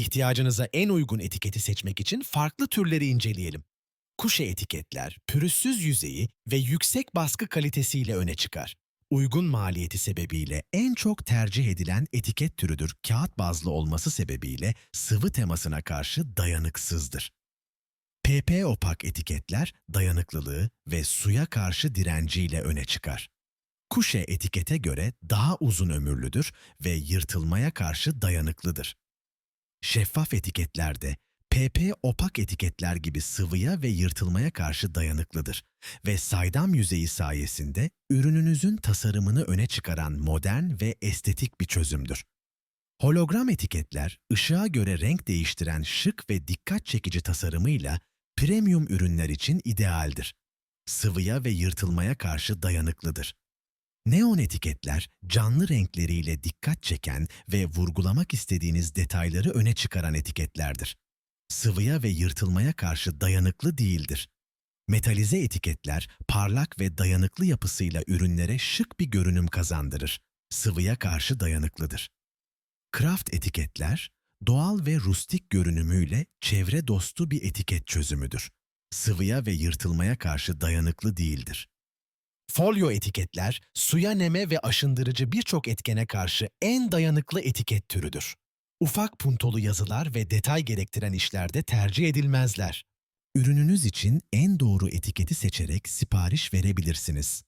İhtiyacınıza en uygun etiketi seçmek için farklı türleri inceleyelim. Kuşe etiketler, pürüzsüz yüzeyi ve yüksek baskı kalitesiyle öne çıkar. Uygun maliyeti sebebiyle en çok tercih edilen etiket türüdür. Kağıt bazlı olması sebebiyle sıvı temasına karşı dayanıksızdır. PP opak etiketler dayanıklılığı ve suya karşı direnciyle öne çıkar. Kuşe etikete göre daha uzun ömürlüdür ve yırtılmaya karşı dayanıklıdır. Şeffaf etiketlerde PP opak etiketler gibi sıvıya ve yırtılmaya karşı dayanıklıdır ve saydam yüzeyi sayesinde ürününüzün tasarımını öne çıkaran modern ve estetik bir çözümdür. Hologram etiketler, ışığa göre renk değiştiren şık ve dikkat çekici tasarımıyla premium ürünler için idealdir. Sıvıya ve yırtılmaya karşı dayanıklıdır. Neon etiketler, canlı renkleriyle dikkat çeken ve vurgulamak istediğiniz detayları öne çıkaran etiketlerdir. Sıvıya ve yırtılmaya karşı dayanıklı değildir. Metalize etiketler, parlak ve dayanıklı yapısıyla ürünlere şık bir görünüm kazandırır. Sıvıya karşı dayanıklıdır. Craft etiketler, doğal ve rustik görünümüyle çevre dostu bir etiket çözümüdür. Sıvıya ve yırtılmaya karşı dayanıklı değildir. Folyo etiketler, suya neme ve aşındırıcı birçok etkene karşı en dayanıklı etiket türüdür. Ufak puntolu yazılar ve detay gerektiren işlerde tercih edilmezler. Ürününüz için en doğru etiketi seçerek sipariş verebilirsiniz.